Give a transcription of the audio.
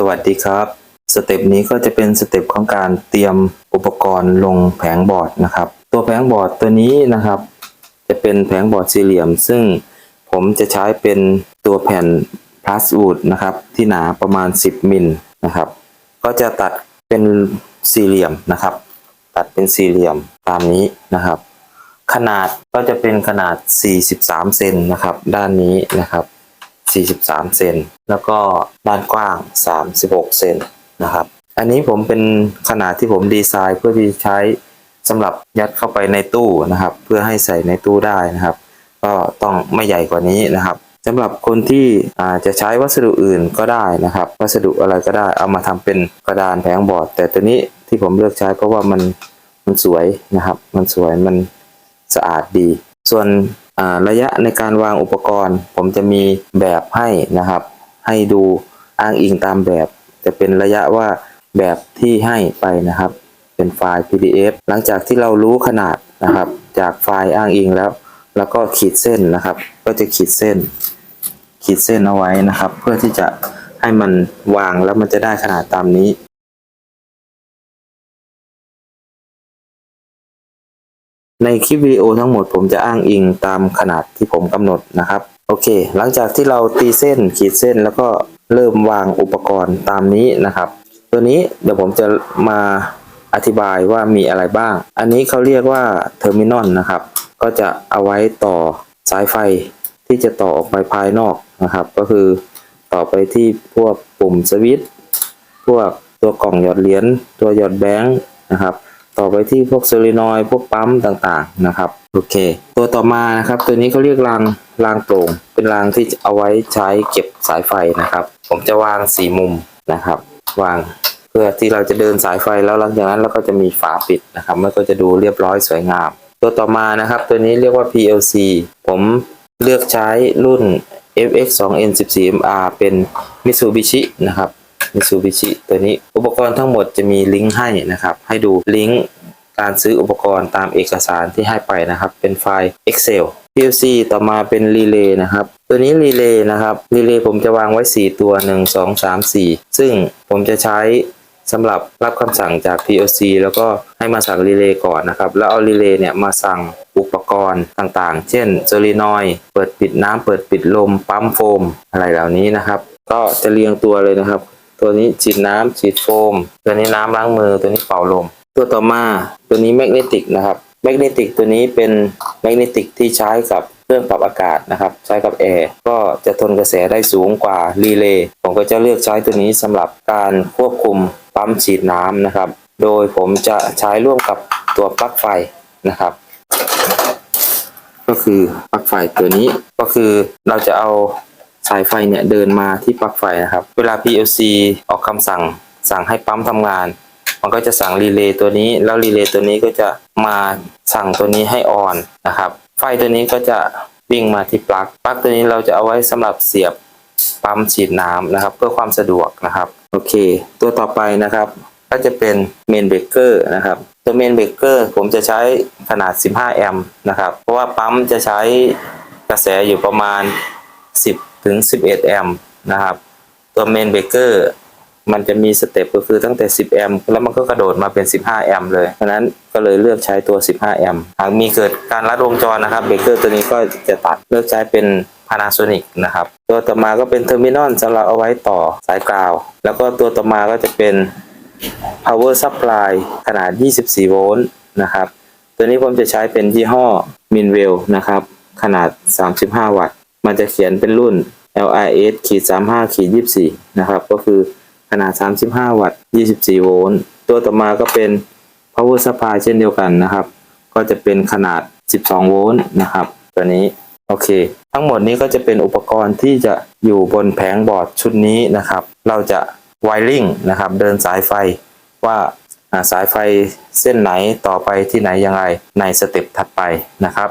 สวัสดีครับ สเต็ปนี้ก็จะเป็นสเต็ปของการเตรียมอุปกรณ์ลงแผงบอร์ดนะครับ ตัวแผงบอร์ดตัวนี้นะครับ จะเป็นแผงบอร์ดสี่เหลี่ยม ซึ่งผมจะใช้เป็นตัวแผ่นพลาสวูดนะครับ ที่หนาประมาณ 10มิลนะครับ ก็จะตัดเป็นสี่เหลี่ยมนะครับ ตัดเป็นสี่เหลี่ยมตามนี้นะครับ ขนาดก็จะเป็นขนาด 43 เซนนะครับ ด้านนี้นะครับ 43 เซน แล้วก็ด้านกว้าง 36 เซนนะครับ อันนี้ผมเป็นขนาดที่ผมดีไซน์เพื่อที่ใช้สำหรับยัดเข้าไปในตู้นะครับ เพื่อให้ใส่ในตู้ได้นะครับ ก็ต้องไม่ใหญ่กว่านี้นะครับสำหรับคนที่อาจะใช้วัสดุอื่นก็ได้นะครับ วัสดุอะไรก็ได้เอามาทำเป็นกระดานแผงบอร์ด แต่ตัวนี้ที่ผมเลือกใช้เพราะว่ามันมันสวยนะครับ มันสวยมันสะอาดดี ส่วน ระยะในการวางอุปกรณ์ ผมจะมีแบบให้นะครับ ให้ดูอ้างอิงตามแบบ จะเป็นระยะว่าแบบที่ให้ไปนะครับ เป็นไฟล์ PDF หลังจากที่เรารู้ขนาดนะครับ จากไฟล์อ้างอิงแล้ว แล้วก็ขีดเส้นนะครับ ก็จะขีดเส้น ขีดเส้นเอาไว้นะครับ เพื่อที่จะให้มันวางแล้วมันจะได้ขนาดตามนี้ ในคลิปวิดีโอทั้งหมดผมจะอ้างอิงตามขนาดที่ผมกำหนดนะครับ โอเค หลังจากที่เราตีเส้นขีดเส้นแล้วก็เริ่มวางอุปกรณ์ตามนี้นะครับ ตัวนี้เดี๋ยวผมจะมาอธิบายว่ามีอะไรบ้าง อันนี้เขาเรียกว่าเทอร์มินอลนะครับ ก็จะเอาไว้ต่อสายไฟที่จะต่อออกไปภายนอกนะครับ ก็คือต่อไปที่พวกปุ่มสวิตช์พวกตัวกล่องหยอดเหรียญตัวหยอดแบงค์นะครับ ต่อไปที่พวกโซลินอย์พวกปั๊มต่างๆนะครับโอเค ตัวต่อมานะครับตัวนี้เขาเรียกรางรางโปร่ง เป็นรางที่เอาไว้ใช้เก็บสายไฟนะครับ ผมจะวางสี่มุมนะครับ วางเพื่อที่เราจะเดินสายไฟแล้วหลังจากนั้นเราก็จะมีฝาปิดนะครับมันก็จะดูเรียบร้อยสวยงาม ตัวต่อมานะครับ ตัวนี้เรียกว่า PLC ผมเลือกใช้รุ่น FX2N14MR เป็น Mitsubishi นะครับ Mitsubishi ตัวนี้อุปกรณ์ทั้งหมดจะมีลิงก์ให้นะครับ ให้ดูลิงก์การซื้ออุปกรณ์ตามเอกสารที่ให้ไปนะครับ เป็นไฟล์ Excel PLC ต่อมาเป็นรีเลย์นะครับ ตัวนี้รีเลย์นะครับรีเลย์ผมจะวางไว้ 4 ตัว 1 2 3 4 ซึ่งผมจะใช้สำหรับรับคำสั่งจาก PLC แล้วก็ให้มาสั่งรีเลย์ก่อนนะครับ แล้วเอารีเลย์เนี่ยมาสั่งอุปกรณ์ต่างๆ เช่นโซลีนอยเปิดปิดน้ำเปิดปิดลม ปั๊มโฟม อะไรเหล่านี้นะครับ ก็จะเรียงตัวเลยนะครับ ตัวนี้ฉีดน้ำฉีดโฟม ตัวนี้น้ำล้างมือ ตัวนี้เป่าลม ตัวต่อมาตัวนี้แมกเนติกนะครับ แมกเนติกตัวนี้เป็นแมกเนติกที่ใช้กับเครื่องปรับอากาศนะครับ ใช้กับแอร์ก็จะทนกระแสได้สูงกว่ารีเลย์ผมก็จะเลือกใช้ตัวนี้สำหรับการควบคุมปั๊มฉีดน้ำนะครับ โดยผมจะใช้ร่วมกับตัวปลั๊กไฟนะครับ ก็คือปลั๊กไฟตัวนี้ก็คือเราจะเอา สายไฟเนี่ยเดินมาที่ปลั๊กไฟนะครับ เวลา PLC ออกคำสั่ง สั่งให้ปั๊มทำงาน มันก็จะสั่งรีเลย์ตัวนี้ แล้วรีเลย์ตัวนี้ก็จะมาสั่งตัวนี้ให้ออนนะครับ ไฟตัวนี้ก็จะวิ่งมาที่ปลั๊ก ปลั๊กตัวนี้เราจะเอาไว้สำหรับเสียบปั๊มฉีดน้ำนะครับ เพื่อความสะดวกนะครับ โอเค ตัวต่อไปนะครับก็จะเป็นเมนเบรกเกอร์นะครับ ตัวเมนเบรกเกอร์ผมจะใช้ขนาด 15 แอมป์นะครับ เพราะว่าปั๊มจะใช้กระแสอยู่ประมาณ 10 ถึง 11 แอมป์นะครับ ตัวเมนเบเกอร์มันจะมีสเต็ปก็คือตั้งแต่ 10 แอมป์แล้วมันก็กระโดดมาเป็น 15 แอมป์เลย เพราะนั้นก็เลยเลือกใช้ตัว 15 แอมป์หากมีเกิดการลัดวงจรนะครับเบเกอร์ตัวนี้ก็จะตัดเลือกใช้เป็น Panasonic นะครับ ตัวต่อมาก็เป็นเทอร์มินอลสำหรับเอาไว้ต่อสายกาว แล้วก็ตัวต่อมาก็จะเป็น power supply ขนาด 24 โวลต์นะครับ ตัวนี้ผมจะใช้เป็นยี่ห้อ Minwell นะครับ ขนาด 35 วัตต์ มันจะเขียนเป็นรุ่น LRS ขีด35ขีด24 นะครับ ก็คือขนาด 35 วัตต์ 24 โวลต์ ตัวต่อมาก็เป็น power supply เช่นเดียวกันนะครับ ก็จะเป็นขนาด 12 โวลต์นะครับ ตัวนี้ โอเค ทั้งหมดนี้ก็จะเป็นอุปกรณ์ที่จะอยู่บนแผงบอร์ดชุดนี้นะครับ เราจะไวริงนะครับ เดินสายไฟว่าสายไฟเส้นไหนต่อไปที่ไหนยังไงในสเต็ปถัดไปนะครับ